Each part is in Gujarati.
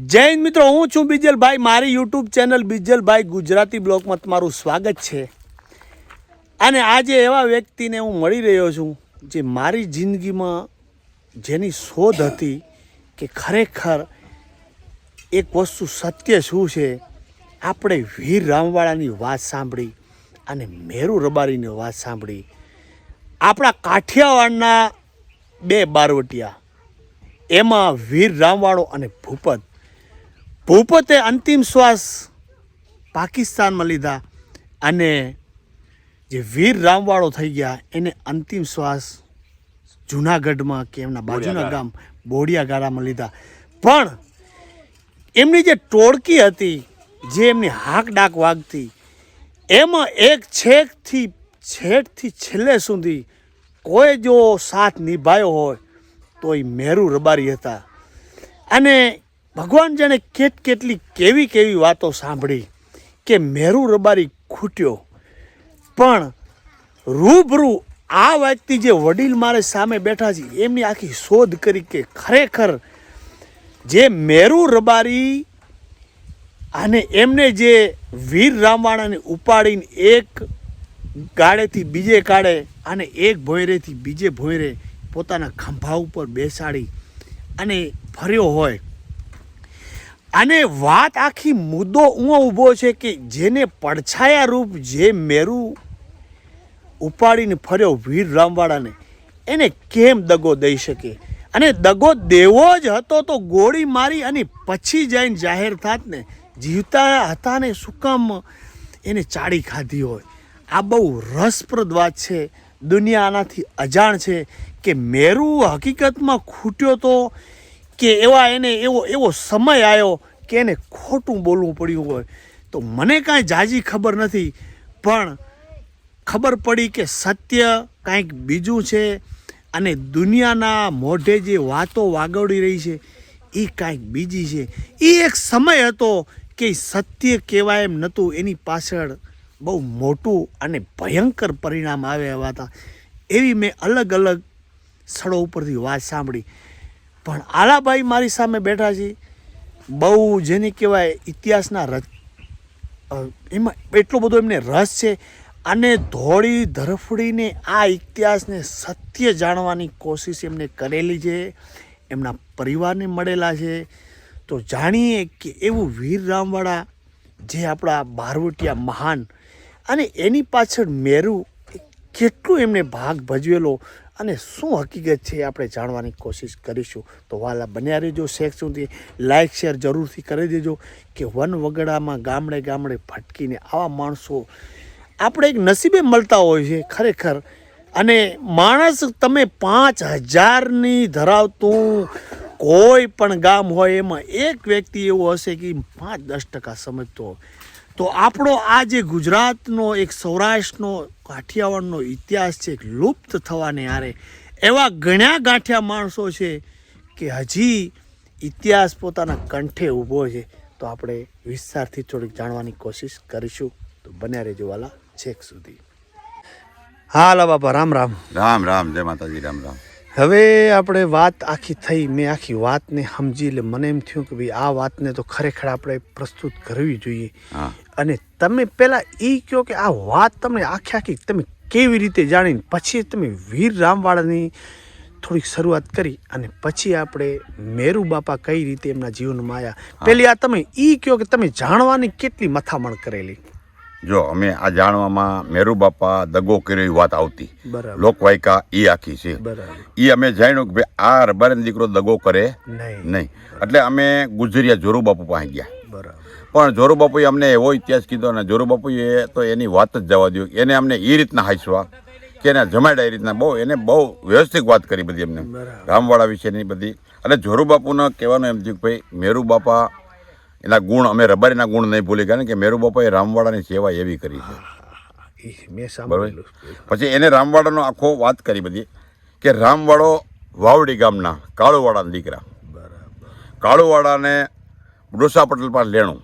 હિન્દ મિત્રો, હું છું બીજલભાઈ. મારી યુટ્યુબ ચેનલ બિજલભાઈ ગુજરાતી બ્લોગમાં તમારું સ્વાગત છે. અને આજે એવા વ્યક્તિને હું મળી રહ્યો છું જે મારી જિંદગીમાં જેની શોધ હતી કે ખરેખર એક વસ્તુ સત્ય શું છે, આપણે વીર રામવાળાની વાત સાંભળી અને મેરુ રબારીની વાત સાંભળી. આપણા કાઠિયાવાડના બે બારવટિયા, એમાં વીર રામવાળો અને ભૂપત. ભૂપતે અંતિમ શ્વાસ પાકિસ્તાનમાં લીધા અને જે વીર રામવાળો થઈ ગયા એને અંતિમ શ્વાસ જુનાગઢમાં કે એમના બાજુના ગામ બોડિયાગાળામાં લીધા. પણ એમની જે ટોળકી હતી જે એમની હાક ડાક વાગતી એમાં એક છેકથી છેકથી છેલ્લે સુધી કોઈ જો સાથ નિભાયો હોય તો એ મેરુ રબારી હતા. અને ભગવાન જેણે કેટ કેટલી કેવી કેવી વાતો સાંભળી કે મેરુ રબારી ખૂટ્યો. પણ રૂબરૂ આ વ્યક્તિ જે વડીલ મારે સામે બેઠા છે, એમની આખી શોધ કરી કે ખરેખર જે મેરુ રબારી અને એમને જે વીર રામવાણાને ઉપાડીને એક ગાળેથી બીજે કાળે અને એક ભોયરેથી બીજે ભોયરે પોતાના ખંભા ઉપર બેસાડી અને ફર્યો હોય અને વાત આખી મુદ્દો ઊંઓ ઊભો છે કે જેને પડછાયા રૂપ જે મેરુ ઉપાડીને ફર્યો વીર રામવાળાને, એને કેમ દગો દઈ શકે? અને દગો દેવો જ હતો તો ગોળી મારી અને પછી જઈને જાહેર થાત ને જીવતા હતા ને શું એને ચાડી ખાધી હોય? આ બહુ રસપ્રદ વાત છે. દુનિયા આનાથી અજાણ છે કે મેરુ હકીકતમાં ખૂટ્યો તો કે એવા એને એવો એવો સમય આવ્યો કે એને ખોટું બોલવું પડ્યું હોય. તો મને કાંઈ જાજી ખબર નથી, પણ ખબર પડી કે સત્ય કાંઈક બીજું છે અને દુનિયાના મોઢે જે વાતો વાગવડી રહી છે એ કાંઈક બીજી છે. એ એક સમય હતો કે સત્ય કહેવાય એમ નહોતું, એની પાછળ બહુ મોટું અને ભયંકર પરિણામ આવ્યા હતા. એવી મેં અલગ અલગ સ્થળો ઉપરથી વાત સાંભળી. પણ આલાભાઈ મારી સામે બેઠા છે. બહુ જેને કહેવાય ઇતિહાસના રચ એમાં એટલો બધો એમને રસ છે અને ધોળી ધરફડીને આ ઇતિહાસને સત્ય જાણવાની કોશિશ એમને કરેલી છે. એમના પરિવારને મળેલા છે. તો જાણીએ કે એવું વીર રામવાળા જે આપણા બારવટિયા મહાન અને એની પાછળ મેરુ કેટલું એમને ભાગ ભજવેલો અને શું હકીકત છે આપણે જાણવાની કોશિશ કરીશું. તો વાલા બન્યા રહેજો શેખ સુધી. લાઇક શેર જરૂરથી કરી દેજો કે વન વગડામાં ગામડે ગામડે ભટકીને આવા માણસો આપણે એક નસીબે મળતા હોય છે ખરેખર. અને માણસ તમે પાંચ હજારની ધરાવતું કોઈ પણ ગામ હોય એમાં એક વ્યક્તિ એવો હશે કે પાંચ દસ ટકા સમજતો હોય. તો આપણો આ જે ગુજરાતનો એક સૌરાષ્ટ્રનો કાઠિયાવાડનો ઇતિહાસ છે, એક લુપ્ત થવાને આરે એવા ઘણા ગાંઠિયા માણસો છે કે હજી ઇતિહાસ પોતાના કંઠે ઊભો છે. તો આપણે વિસ્તારથી થોડીક જાણવાની કોશિશ કરીશું. તો બન્યા રહેજો વાલા છેક સુધી. હાલા બાપા, રામ રામ. રામ રામ, જય માતાજી, રામ રામ. હવે આપણે વાત આખી થઈ મેં આખી વાતને સમજી એટલે મને એમ થયું કે ભાઈ આ વાતને તો ખરેખર આપણે પ્રસ્તુત કરવી જોઈએ. અને તમે પહેલાં એ કહો કે આ વાત તમને આખી આખી તમે કેવી રીતે જાણીને પછી તમે વીર રામવાળાની થોડીક શરૂઆત કરી અને પછી આપણે મેરુ બાપા કઈ રીતે એમના જીવનમાં આવ્યા. પેલી આ તમે એ કહો કે તમે જાણવાની કેટલી મથામણ કરેલી. જો અમે આ જાણવામાં મેરુ બાપા દગો કર્યો વાત આવતી. લોકવાયકા એ આખી છે. એ અમે જાણ્યું કે ભાઈ આ રબારીનો દીકરો દગો કરે નહીં. એટલે અમે ગુજરિયા જોરુ બાપુ પાસે ગયા. બરાબર. પણ જોરુ બાપુએ અમને એવો ઇતિહાસ કીધો ને જોરુ બાપુએ તો એની વાત જ જવા દો એને અમને એ રીતના હાંસવા કે એના જમાડ્યા એ રીતના બહુ એને બહુ વ્યવસ્થિત વાત કરી બધી એમને. બરાબર. રામવાળા વિશેની બધી. અને જોરુ બાપુને કહેવાનું એમ થયું કે ભાઈ મેરુ બાપા એના ગુણ અમે રબારીના ગુણ નહીં ભૂલી કારણ કે મેરુ બાપાએ રામવાડાની સેવા એવી કરી છે. પછી એને રામવાડાનો આખો વાત કરી બધી કે રામવાડો વાવડી ગામના કાળુવાડાના દીકરા. બરાબર. કાળુવાડાને ડોસા પટેલ પાસે લેણું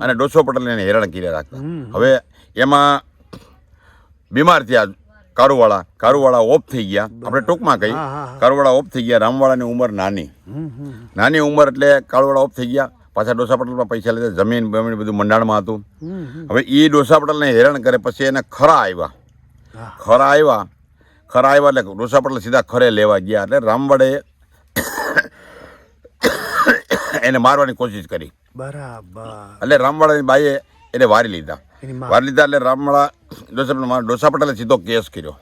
અને ડોસો પટેલ એને હેરાન કર્યા રાખતા. હવે એમાં બીમાર થયા કારુવાળા કારુવાળા ઓફ થઈ ગયા. આપણે ટૂંકમાં કહી. કારુવાળા ઓફ થઈ ગયા રામવાળાની ઉંમર નાની. નાની ઉંમર એટલે કાળુવાળા ઓફ થઈ ગયા. પાછા ડોસા પટેલમાં પૈસા લીધા જમીન બમીન બધું મંડાણમાં હતું. હવે એ ડોસા પટેલને હેરાન કરે પછી એને ખરા આવ્યા ખરા આવ્યા ખરા આવ્યા એટલે ડોસા પટેલ સીધા ખરે લેવા ગયા એટલે રામવડે એને મારવાની કોશિશ કરી. બરાબર. એટલે રામવાડાની બાઈએ એને વારી લીધા. વારી લીધા એટલે રામવાડા ડોસા ડોસા પટેલે સીધો કેસ કર્યો.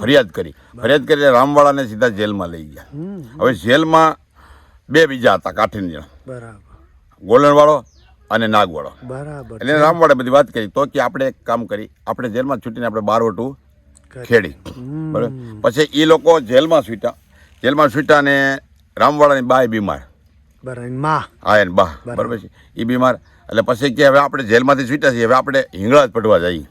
ફરિયાદ કરી. ફરિયાદ કરી એટલે રામવાડાને સીધા જેલમાં લઈ ગયા. હવે જેલમાં બે બીજા હતા કાઠીન જણા બરાબર. ગોલણવાળો અને નાગવાળો. બરાબર એટલે રામવાળા બધી વાત કરી તો કે આપણે એક કામ કરી આપણે જેલમાં છૂટીને આપણે બારવટું ખેડી. બરાબર? પછી એ લોકો જેલમાં છૂટ્યા. જેલમાં છૂટ્યા અને રામવાડાની બાય બીમાર. હા એને બા. બરાબર. છે. એ બીમાર. એટલે પછી કે હવે આપણે જેલમાંથી છૂટ્યા છીએ હવે આપણે હિંગળાજ પડવા જઈએ.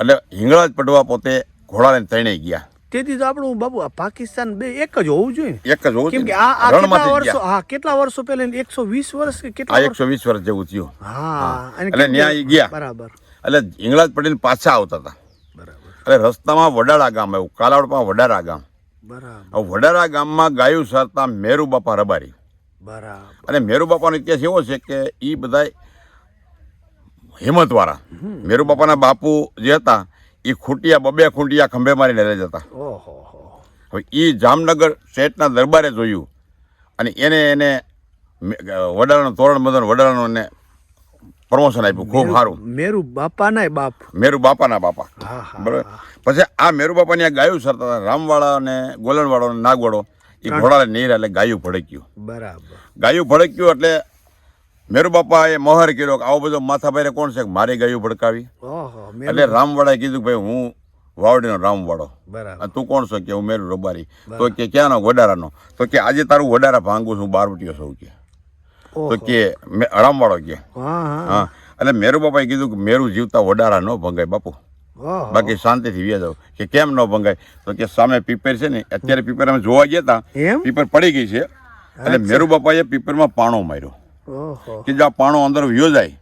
એટલે હિંગળાજ પડવા પોતે ઘોડાને તણે ગયા. તેથી તો આપણું બાબુ આ પાકિસ્તાન બે એક જ હોવું જોઈએ એક જ હોવું કેમ કે આ આ કેટલા વર્ષો હા કેટલા વર્ષો પહેલા એકસો વીસ વર્ષ કે કેટલા એકસો વીસ વર્ષ જેવું થયું. હા અને એટલે કેમ ન્યા ગયા. બરાબર. એટલે હિંગળાજ પડીને પાછા આવતા હતા. બરાબર. એટલે રસ્તામાં વડાળા ગામ આવ્યું કાલાવડમાં વડારા ગામ. બરાબર. વડારા ગામમાં ગાયું સરતા મેરુ બાપા રબારી. બરાબર. અને મેરુ બાપાનો ઇતિહાસ એવો છે કે એ બધાય હિંમતવાળા. મેરુ બાપાના બાપુ જે હતા એ ખૂંટિયા બબે ખૂંટિયા ખંભે મારીને લઈ જતા. હવે એ જામનગર શેઠના દરબારે જોયું અને એને એને વડાળાનું તોરણ મદન વડાળાનું એને પ્રમોશન આપ્યું ખૂબ સારું. મેરુ બાપા ના બાપ. મેરુ બાપાના બાપા. બરાબર? પછી આ મેરુ બાપાની આ ગાયું સરતા રામવાળા અને ગોલણવાળો અને નાગવાળો એ ઘોડાને નહીં એટલે ગાયું ભડક્યું. બરાબર. ગાયું ભડક્યું એટલે મેરુ બાપાએ મોહર કર્યો કે આવો બધો માથા ભાઈ કોણ છે? કે મારી ગાયું ભડકાવી. એટલે રામવાળાએ કીધું કે ભાઈ હું વાવડીનો રામવાળો. બરાબર. તું કોણ છો કે? હું મેરુ રબારી. તો કે ક્યાંનો? વડારાનો. તો કે આજે તારું વડારા ભાંગું છું બારવટીયો છું કે. તો કે મે- રામવાળો કે. હા એટલે મેરુ બાપાએ કીધું કે મેરુ જીવતા વડારા ન ભંગાય બાપુ. બાકી શાંતિથી વ્યા જાવ કે કેમ ન ભંગાય? તો કે સામે પીપર છે ને અત્યારે પીપર અમે જોવા ગયા હતા પીપર પડી ગઈ છે. એટલે મેરુ બાપાએ પીપરમાં પાણો માર્યો. કે જો પાણો અંદર વ્યો જાય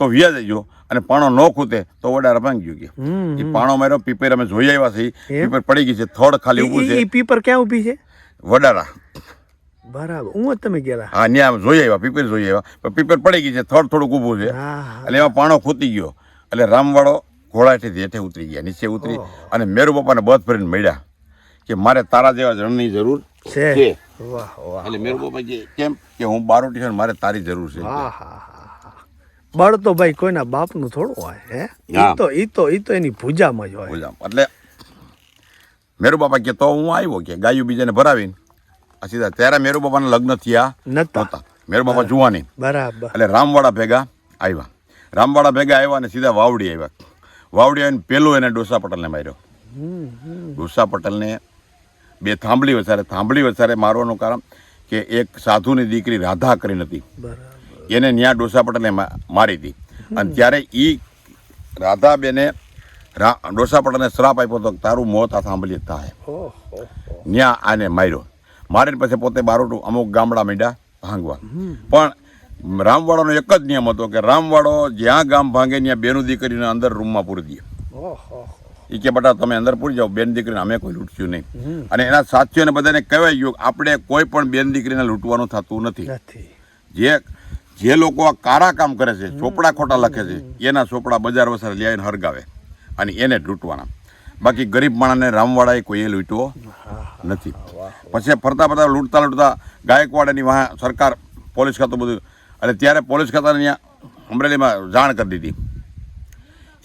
તો વ્યા જજો. અને પાણો ન ખૂતે તો વડારા ભાંગી ગયો કે. એ પાણો માર્યો પીપર અમે જોઈ આવ્યા છીએ. પીપર પડી ગઈ છે થોડ ખાલી ઊભું છે. એ પીપર ક્યાં ઊભી છે? વડારા બરાબર. હું તમે ગયેલા. હા ત્યાં જોઈ આવ્યા પીપર જોઈ આવ્યા. પણ પીપર પડી ગઈ છે થોડ થોડુંક ઊભું છે. એટલે એમાં પાણો ખૂતી ગયો. એટલે રામવાળો ઘોડાથી હેઠે ઉતરી ગયા નીચે ઉતરી અને મેરુ બાપાને બધ ભરીને મળ્યા કે મારે તારા જેવા જણની જરૂર છે. વાહ વાહ એટલે મેરુ બાપા કે કેમ કે હું બારોટી છું મારે તારી જરૂર છે. હા હા હા બળ તો ભાઈ કોઈના બાપનું થોડું હોય હે? એ તો એ તો એ તો એની પૂજામાં જ હોય. એટલે મેરુ બાપા કે તો હું આવ્યો કે ગાયું બીજાને ભરાવીને? આ સીધા ત્યારે મેરુ બાપાના લગ્ન થયા નહોતા મેરુ બાપા જુવાની. બરાબર. એટલે રામવાડા ભેગા આવ્યા. રામવાડા ભેગા આવ્યા અને સીધા વાવડી આવ્યા. વાવડી આવીને પેલું એને ડોસા પટેલને માર્યો. ડોસા પટેલને બે થાંભલી વસારે થાંભલી વસારે મારવાનું કારણ કે એક સાધુની દીકરી રાધા કરી હતી એને ન્યા ડોસા પટેલે મારી હતી અને ત્યારે એ રાધાબેને ડોસા પટેલને શ્રાપ આપ્યો હતો તારું મોત આ સાંભળી થાય. ન્યા આને માર્યો. મારીને પછી પોતે બારોટું અમુક ગામડા મીડા ભાંગવા. પણ રામવાડાનો એક જ નિયમ હતો કે રામવાડો જ્યાં ગામ ભાંગે ત્યાં બેનું દીકરીને અંદર રૂમમાં પૂરી દે. એ કે બટા તમે અંદર પૂરી જાઓ બેન દીકરીને અમે કોઈ લૂંટ્યું નહીં. અને એના સાથીઓને બધાને કહેવાય ગયું આપણે કોઈ પણ બેન દીકરીને લૂંટવાનું થતું નથી. જે જે લોકો આ કારા કામ કરે છે ચોપડા ખોટા લખે છે એના ચોપડા બજાર વસારે લઈ આવીને હરગાવે અને એને લૂંટવાના. બાકી ગરીબ માણસને રામવાડાએ કોઈએ લૂંટવો નથી. પછી ફરતા ફરતા લૂંટતા લૂંટતા ગાયકવાડની વાહ સરકાર પોલીસ ખાતું બધું અને ત્યારે પોલીસ ખાતાને અહીંયા અમરેલીમાં જાણ કરી દીધી.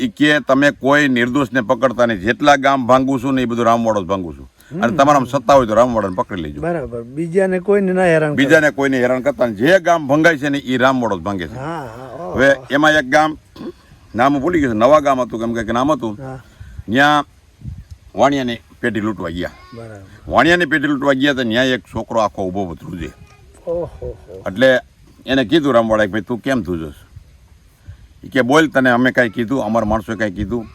એ કે તમે કોઈ નિર્દોષને પકડતા નહીં. જેટલા ગામ ભાંગું છું ને એ બધું રામવાડો જ ભાંગું છું. અને તમારા સત્તા હોય તો રામવાડાને પકડી લેજો. બરાબર. બીજાને કોઈને ના હેરાન. બીજાને કોઈને હેરાન કરતા જે ગામ ભંગાય છે ને એ રામવાડો જ ભાંગે છે. હવે એમાં એક ગામ નામ ભૂલી ગયું નવા ગામ હતું કેમ કે નામ હતું. ત્યાં વાણિયાની પેટી લૂંટવા ગયા. વાણિયાની પેટી લૂંટવા ગયા તો ત્યાં એક છોકરો આખો ઊભો ધ્રુજે ઓહો એટલે એને કીધું રામવાળા ભાઈ તું કેમ ધ્રુજસ એ કે બોલ તને અમે કાંઈ કીધું અમારા માણસોએ કાંઈ કીધું.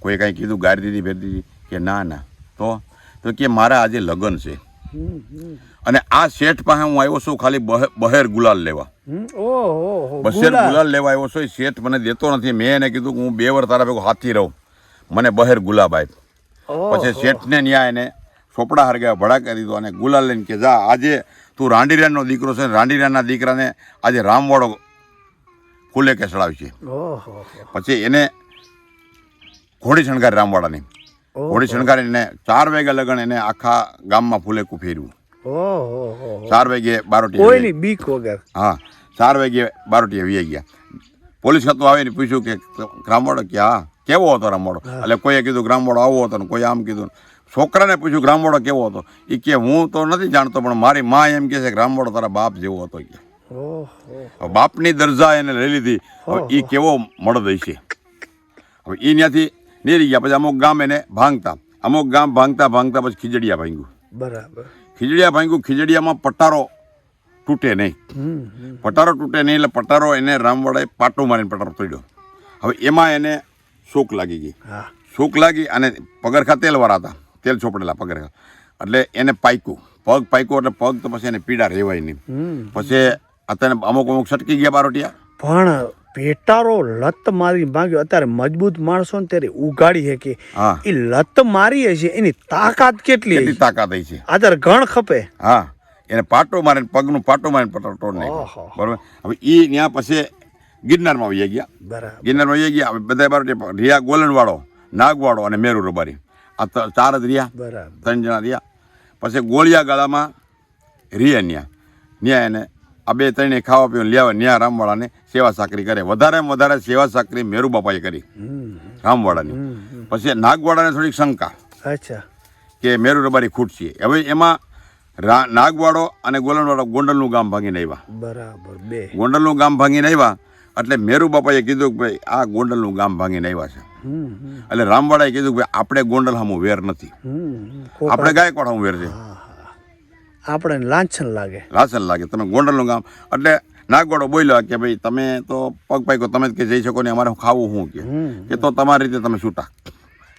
કોઈ કાંઈ કીધું ગાડી દીધી ભેર દીધી. કે ના ના. તો તો કે મારા આજે લગ્ન છે. અને આ શેઠ પાસે હું આવ્યો છું ખાલી બહે- બહેર ગુલાલ લેવા. ઓહો ગુલાલ. લેવા આવ્યો છું. શેઠ મને દેતો નથી. મેં એને કીધું કે હું બે વાર તારા ભેગો હાથી રહું. મને બહેર ગુલાબ આપ પછી શેઠને ન્યાય એને સોપડા હરગ્યા ભડા કરી દીધો અને ગુલાલ લઈને કે જા આજે તું રાંડીરાનનો દીકરો છે રાંડીરાનના દીકરાને આજે રામવાડો ફૂલે કે ચડાવી છે પછી એને ઘોડી શણગારી રામવાડાની. ઘોડી શણગારીને ચાર વાગ્યા લગન એને આખા ગામમાં ફૂલેકું ફેર્યું ચાર વાગે બારોટી બીક વગર. હા ચાર વાગે બારોટીએ આવી ગયા. પોલીસ ખાતું આવીને પૂછ્યું કે રામવાડો કે હા કેવો હતો રામવાડો એટલે કોઈએ કીધું ગ્રામવાડો આવો હતો ને કોઈ આમ કીધું છોકરાને પૂછ્યું ગ્રામવાડો કેવો હતો? એ કે હું તો નથી જાણતો પણ મારી મા એમ કહે છે કે ગ્રામવાડો તારા બાપ જેવો હતો. કે બાપની દરજા એને લઈ લીધી. હવે એ કેવો મળદ હશે? હવે એ ત્યાંથી નીરી ગયા પછી અમુક ગામ એને ભાંગતા. અમુક ગામ ભાંગતા ભાંગતા પછી ખીજડીયા ભાંગ્યું. બરાબર. ખીજડીયા ભાંગ્યું ખીજડીયામાં પટારો તૂટે નહીં. પટારો તૂટે નહીં એટલે પટારો એને રામવાડાએ પાટો મારીને પટારો તોડ્યો. હવે એમાં એને શોક લાગી ગઈ. શોક લાગી અને પગરખા તેલવાળા હતા. તેલ ચોપડેલા પગરખા. એટલે એને પાક્યું. પગ પાક્યું એટલે પગ તો પછી એને પીડા રહેવાય નહીં. પછી અત્યારે અમુક અમુક છટકી ગયા બારોટિયા? પણ પેટારો લત મારી માંગ્યો. અત્યારે મજબૂત માણસો ને ત્યારે ઉગાડી છે કે એ લત મારી હશે એની તાકાત કેટલી કેટલી તાકાત છે. અત્યારે ગણ ખપે? હા. એને પાટો મારીને પગનું પાટો મારીને પટાટો નાખ્યો. બરાબર? હવે એ ત્યાં પછી ગિરનારમાં આવી ગયા. બરાબર. ગિરનારમાં આવી ગયા. બધા બારોટિયા રિયા ગોલનવાળો નાગવાળો અને મેરુ રબારી. આ ચાર જ રહ્યા બરાબર. ત્રણ જણા રહ્યા પછી ગોળિયા ગાળામાં રિયા ન્યા. ન્યા એને આ બે ત્રણે ખાવા પીવાનું લેવા ન્યા રામવાળાને સેવા સાકરી કરે. વધારેમાં વધારે સેવા સાકરી મેરુ બાપાએ કરી. રામવાળાની. પછી નાગવાડાને થોડીક શંકા અચ્છા. કે મેરુ રબારી ખૂટશે હવે એમાં નાગવાડો અને ગોલણવાડો ગોંડલનું ગામ ભાંગીને આવ્યા. બરાબર બે. ગોંડલનું ગામ ભાંગીને આવ્યા એટલે મેરુ બાપાએ કીધું કે ભાઈ આ ગોંડલનું ગામ ભાંગીને આવ્યા છે. એટલે રામવાડાએ કીધું કે ભાઈ આપણે ગોંડલ સામું વેર નથી. આપણે ગાયકવાડ સામું વેર છે. આપણે લાંછન લાગે. લાંછન લાગે. તમે ગોંડલનું ગામ એટલે નાગવાડો બોલ્યો કે ભાઈ તમે તો પગ પાકો તમે જ કે જઈ શકો ને અમારે ખાવું શું કે? કે તો તમારી રીતે તમે છૂટા.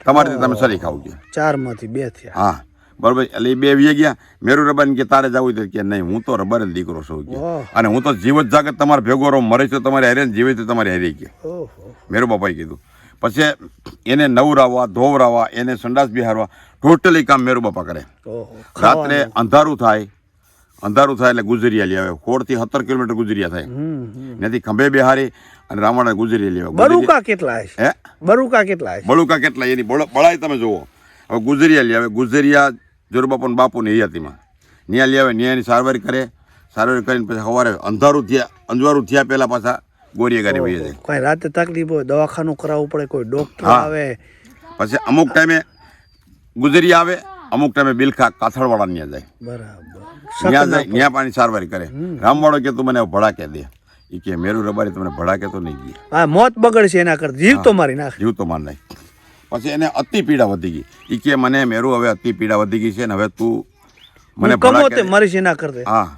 તમારી રીતે તમે સરી ખાવું કે. ચારમાંથી બે થયા. હા. બરોબર. એટલે એ બે વીએ ગયા. મેરુ રબાન કે તારે જવું તો કે નહીં હું તો રબર દીકરો છું કે. અને હું તો જીવત જાગત તમારે ભેગો રહો મરે છે તમારે હેરે જીવે તો તમારે હેરી કે. મેરુ બાપાએ કીધું. પછી એને નવરાવવા ધોવરાવવા એને સંડાસ બિહારવા ટોટલી કામ મેરુ બાપા કરે. રાત્રે અંધારું થાય અંધારું થાય એટલે ગુજરિયા લઈ આવે. થી સત્તર કિલોમીટર ગુજરિયા થાય. હમ ખંભે બિહારી અને રાવણ ગુજરી આવે. બરુકા કેટલા હે? બરુકા કેટલા બળુકા કેટલા? એની બળાય તમે જુઓ. હવે ગુજરિયા લઈ આવે. ગુજરિયા જોરબાપુ ને બાપુ ની હયાતીમાં. ન્યા લઈ આવે ન્યાયની સારવાર કરે. સારવાર કરીને પછી સવારે અંધારું થયા અંજવારું થયા પહેલા પાછા ગોરીએ ગાડી વહી જાય. કોઈ રાતે તકલીફ હોય દવાખાનું કરાવવું પડે કોઈ ડોક્ટર આવે. પછી અમુક ટાઈમે ગુજરી આવે અમુક ટાઈમે બિલખા કાથળવાળા ન્યા જાય. બરાબર. ન્યા જાય ન્યા પાણી સારવાર કરે. રામવાળો કે તું મને ભડાકે દે. એ કે મેરુ રબારી તમને ભડાકે તો નહીં ગઈ હા મોત બગડશે એના કરતા. જીવ તો મારી નાખ. જીવ તો માર નાખ. પછી એને અતિ પીડા વધી ગઈ. એ કે મને મેરું હવે અતિ પીડા વધી ગઈ છે ને હવે તું મને કમો તે મરીશ એના કરતે. હા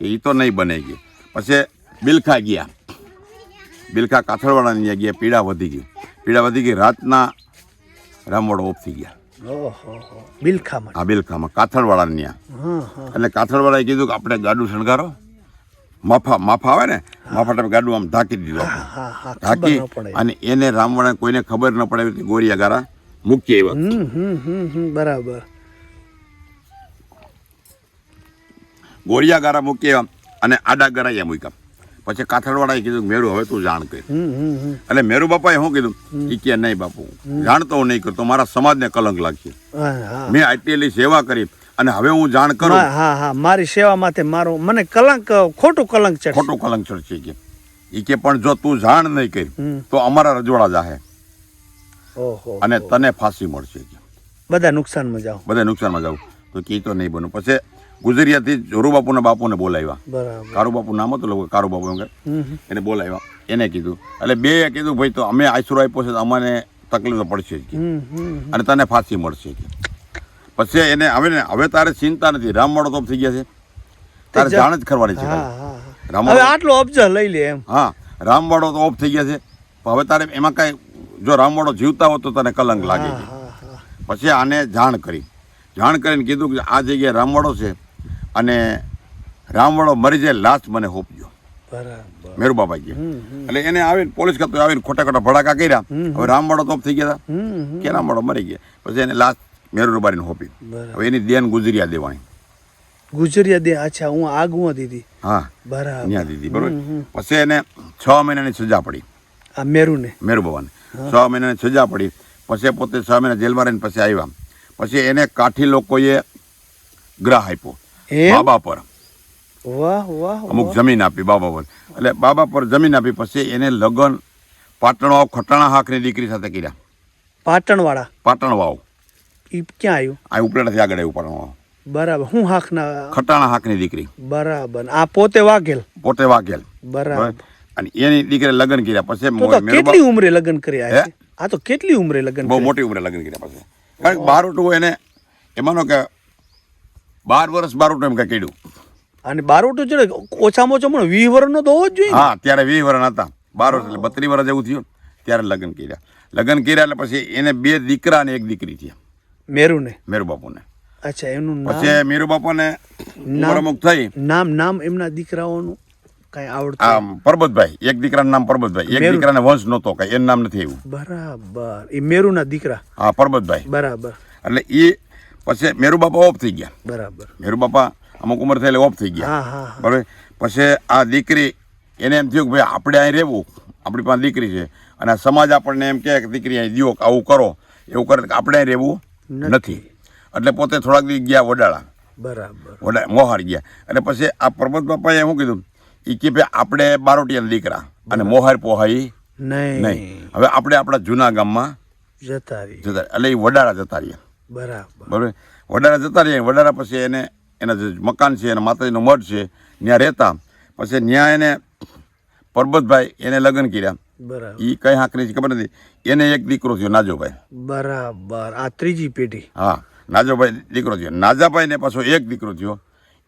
એ તો નહીં બને ગઈ પછી બિલખા ગયા. બિલખા કાથળવાળાની ગયા પીડા વધી ગઈ. પીડા વધી ગઈ રાતના રામવાડો ઓફ થઈ ગયા. બિલખામાં હા આ બિલખામાં કાથળવાળાની એટલે કાથળવાળાએ કીધું કે આપણે ગાડું શણગારો. માફા માફા આવે ને? માફા ટાઈપ ગાડું આમ ઢાંકી દીધું ઢાંકી અને એને રામવાળા કોઈને ખબર ન પડે એવી ગોરિયા ગારા મૂકી આવ્યા બરાબર. ગોળિયા ગારા મૂકી અને આડા ગરાયા મૂક્યા. પછી કાથળવાળાએ કીધું મેરુ હવે તું જાણ કરી. અને એટલે મેરુ બાપાએ શું કીધું? એ કે નહીં બાપુ જાણતો હું નહીં કરતો મારા સમાજને કલંક લાગશે. મેં આટલી સેવા કરી અને હવે હું જાણ કરું. હા હા મારી સેવા માથે મારો મને કલંક ખોટું કલંક છે ખોટું કલંક ચડશે કે. એ કે પણ જો તું જાણ નહીં કરી તો અમારા રજવાડા જાહે. અને તને ફાંસી મળશે બધા નુકસાનમાં જાઓ. બધા નુકસાનમાં જાવ તો કે તો નહીં બનવું પછી ગુજરિયાથી જોરુ બાપુના બાપુને બોલાવ્યા. કારુ બાપુ નામ હતું લોકો કારુ બાપુ એમ કે. એને બોલાવ્યા. એને કીધું. એટલે બે કીધું ભાઈ તો અમે આશરો આપ્યો છે તો અમને તકલીફ તો પડશે જ અને તને ફાંસી મળશે પછી એને હવે ને હવે તારે ચિંતા નથી. રામવાડો તો થઈ ગયા છે. તારે જાણ જ કરવાની છે. રામવાડો આટલો અબજ લઈ લે એમ. હા રામવાડો તો ઓફ થઈ ગયા છે. પણ હવે તારે એમાં કાંઈ જો રામવાડો જીવતા હોત તો તને કલંક લાગે છે પછી આને જાણ કરી. જાણ કરીને કીધું કે આ જગ્યાએ રામવાડો છે. અને રામવાળો મરી જાય લાશ મને હોપજો મેરુ બાબાજી એટલે એને આવીને પોલીસ ખાતું આવીને ખોટા ખોટા ભડાકા કર્યા. હવે રામવાડો તો થઈ ગયા હતા. કે રામવાડો મરી ગયા? પછી એને લાશ મેરુ રબારીને હોપી. હવે એની દેન ગુજરિયા દેવાની ગુજરિયા દે અચ્છા હું આગું દીધી. હા બરાબર. ત્યાં દીધી બરોબર? પછી એને છ મહિનાની સજા પડી. આ મેરુને. મેરુ બાબાને છ મહિનાની સજા પડી. પછી પોતે છ મહિના જેલમાં રહીને પછી આવ્યા. પછી એને કાઠી લોકોએ ગ્રહ આપ્યો? બાબા પર. વાહ વાહ અમુક જમીન આપી બાબા પર. એટલે બાબા પર જમીન આપી પછી એને લગ્ન પાટણ વાવ ખટાણા હાકની દીકરી સાથે કર્યા. પાટણવાળા? પાટણ વાવ ઈ ક્યાં આવ્યું આ ઉપલેટાથી આગળ આવ્યું પાટણ વાવ બરાબર. હું હાકના? ખટાણા હાકની દીકરી. બરાબર. આ પોતે વાઘેલ? પોતે વાઘેલ. બરાબર. અને એની દીકરી લગ્ન કર્યા પછી કેટલી ઉંમરે લગ્ન કર્યા? આ તો કેટલી ઉંમરે લગ્ન બહુ મોટી ઉંમરે લગ્ન કર્યા પછી. કારણ કે બારોટું એને એમાંનો કે બાર વર્ષ બારોટો એમ કાંઈ કર્યું. અને બારોટો છે ને ઓછામાં ઓછો પણ વીસ વર્ષનો તો હોવો જ જોઈએ હા ત્યારે વીસ વર્ષ હતા. બાર વર્ષ એટલે બત્રીસ વર્ષ જેવું થયું. ત્યારે લગ્ન કર્યા. લગ્ન કર્યા એટલે પછી એને બે દીકરા અને એક દીકરી થયા. મેરુને? મેરુ બાપુને. અચ્છા એનું પછી મેરુ બાપુને ઉંમર અમુક થઈ. નામ નામ એમના દીકરાઓનું કઈ આવડતું? આમ પરબતભાઈ. એક દીકરાનું નામ પરબતભાઈ. એક. દીકરાને વંશ નહોતો કઈ. એનું નામ નથી એવું બરાબર. એ મેરુના દીકરા? હા પરબતભાઈ. બરાબર. એટલે એ પછી મેરુ બાપા ઓફ થઈ ગયા. બરાબર. મેરુ બાપા અમુક ઉંમર એટલે ઓફ થઈ ગયા. બરાબર? પછી આ દીકરી એને એમ થયું કે ભાઈ આપણે અહીં રહેવું. આપણી પાસે દીકરી છે. અને આ સમાજ આપણને એમ કહે કે દીકરી અહીં કે આવું કરો. એવું કરે આપણે અહીં રહેવું નથી. એટલે પોતે થોડાક દી ગયા વડાળા. બરાબર. વડા મોહાર ગયા. અને પછી આ પરબત બાપાએ શું કીધું? એ કે ભાઈ આપણે બારોટિયાના દીકરા અને મોહાર પોહાઈ નહીં. હવે આપણે આપણા જૂના ગામમાં જતા જતા એટલે એ વડાળા જતા રહ્યા. બરાબર. બરાબર? વડાળા જતા રહ્યા વડારા પછી એને એના જે મકાન છે એના માતાજીનો મઠ છે ત્યાં રહેતા. પછી ત્યાં એને પરબતભાઈ એને લગ્ન કર્યા. બરાબર. એ કઈ હાંકરી છે ખબર નથી. એને એક દીકરો થયો નાજોભાઈ. બરાબર. આ ત્રીજી પેઢી. હા નાજોભાઈ દીકરો થયો. નાજાભાઈ ને પાછો એક દીકરો થયો.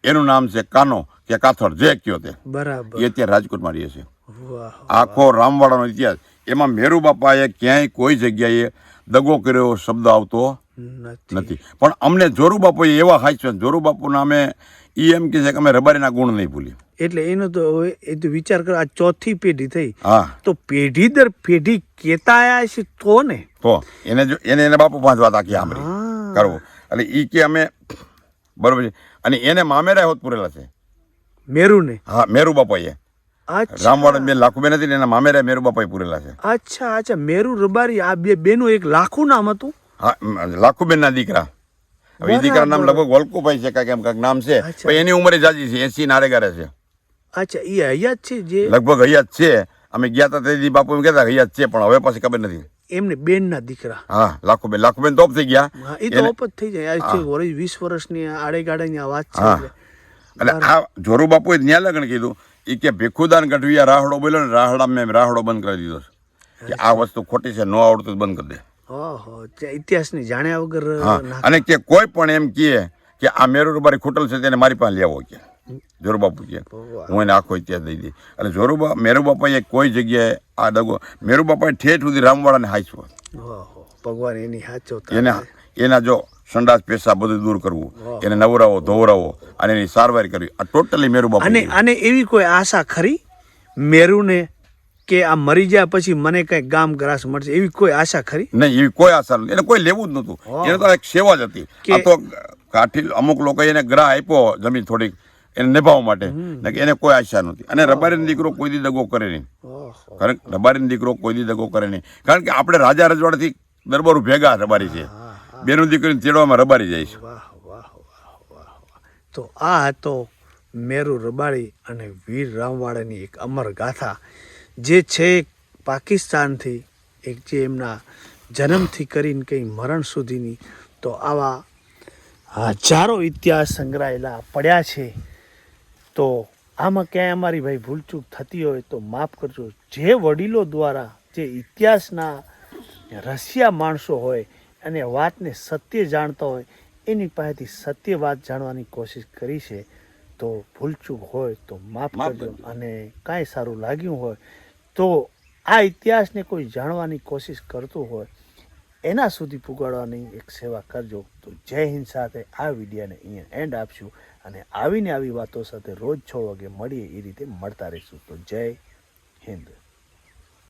એનું નામ છે કાનો કે કાથર જે કયો તે. બરાબર. એ અત્યારે રાજકોટમાં રહે છે. આખો રામવાડાનો ઇતિહાસ. એમાં મેરુ બાપાએ ક્યાંય કોઈ જગ્યાએ દગો કર્યો શબ્દ આવતો નથી. પણ અમને જોરુ બાપુએ એવા હાચ્યા જોરુ બાપુના અમે એ એમ કે છે કે અમે રબારીના ગુણ નહીં ભૂલી એટલે એનો તો હવે એ તો વિચાર કરો આ ચોથી પેઢી થઈ. હા. તો પેઢી દર પેઢી કેતા આયા છે તો ને તો એને જો એને એને બાપુ પાંચ વાત આખી સાંભળી. કરવો એટલે એ કે અમે બરોબર છે. અને એને મામેરા હોત પૂરેલા છે. મેરુ ને હા મેરુ બાપાએ. રામવાડા બેન લાખુબેન હતી ને એના મામેરા મેરુ બાપાએ પૂરેલા છે. અચ્છા અચ્છા. મેરુ રબારી આ બે બેનું એક લાખું નામ હતું? હા લાખુબેન ના દીકરા. હવે એ દીકરા નામ લગભગ વલકુભાઈ છે કાંઈક એમ કાંઈક નામ છે. એની ઉંમરે જાજી છે એસી નારેગારે છે. અચ્છા એ હયાત છે જે? લગભગ હૈયા જ છે. અમે ગયા હતા તેથી બાપુ એમ કહેતા હૈયા જ છે પણ હવે પછી ખબર નથી. એમને બેનના દીકરા. હા લાખુબેન લાખુબેન તોપ થઈ ગયા. એ તો ઓપ જ થઈ જાય. આજથી વીસ વર્ષની આડે ગાડાની આ વાત છે. એટલે. આ જોરુ બાપુએ ત્યાં લગ્ન કીધું. એ કે ભીખુદાન ગઢવિયા રાહડો બોલ્યો ને રાહડા મેં રાહડો બંધ કરી દીધો છે. કે આ વસ્તુ ખોટી છે ન આવડતું બંધ કરી દે. ઓહો ઇતિહાસની જાણ્યા વગર અને કે કોઈ પણ એમ કહે કે આ મેરુ રબારી ખૂટલ છે તેને મારી પાસે લેવો કે. જોરુબાપુ કે. હું એને આખો ઇતિહાસ દઈ દઈ એટલે જોરુબા મેરુબાપાએ મેરુ કોઈ જગ્યાએ આ દગો મેરુ બાપાએ ઠેઠ સુધી રામવાળાને હાંચવો ભગવાન એની હાચવતા એના એના જો સંડાસ પેશા બધું દૂર કરવું એને નવરાવો ધોવરાવો અને એની સારવાર કરવી. આ ટોટલી મેરુબાપુ અને અને એવી કોઈ આશા ખરી? મેરુને કે આ મરી જાય પછી મને કઈ ગામ ગ્રાસ મળશે એવી કોઈ આશા ખરી? નહીં એવી કોઈ આશા નહીં એને કોઈ લેવું જ નહોતું. એને તો એક સેવા જ હતી. આ તો કાઠી અમુક લોકો એને ગ્રાહ આપ્યો જમીન થોડીક એને નિભાવવા માટે. એને કોઈ આશા નથી અને રબારીનો દીકરો કોઈ દી દગો કરે નહીં. કારણ કે રબારીનો દીકરો કોઈ દી દગો કરે નહીં. કારણ કે આપણે રાજા રજવાડાથી દરબારું ભેગા રબારી છે. બેનો દીકરીને તેડવામાં રબારી જાય છે. તો આ હતો મેરુ રબારી અને વીર રામવાડાની એક અમર ગાથા. જે છે પાકિસ્તાનથી એક જે એમના જન્મથી કરીને કંઈ મરણ સુધીની તો આવા હજારો ઇતિહાસ સંગ્રહાયેલા પડ્યા છે. તો આમાં ક્યાંય અમારી ભાઈ ભૂલચૂક થતી હોય તો માફ કરજો. જે વડીલો દ્વારા જે ઇતિહાસના રસિયા માણસો હોય અને વાતને સત્ય જાણતા હોય એની પાસેથી સત્ય વાત જાણવાની કોશિશ કરી છે તો ભૂલચૂક હોય તો માફ કરજો. અને કાંઈ સારું લાગ્યું હોય તો આ ઇતિહાસને કોઈ જાણવાની કોશિશ કરતું હોય, એના સુધી પુગાડવાની એક સેવા કરજો. તો જય હિન્દ સાથે આ વિડીયાને અહીંયા એન્ડ આપશું અને આવીને આવી વાતો સાથે રોજ છ વાગે મળીએ એ રીતે મળતા રહીશું. તો જય હિન્દ.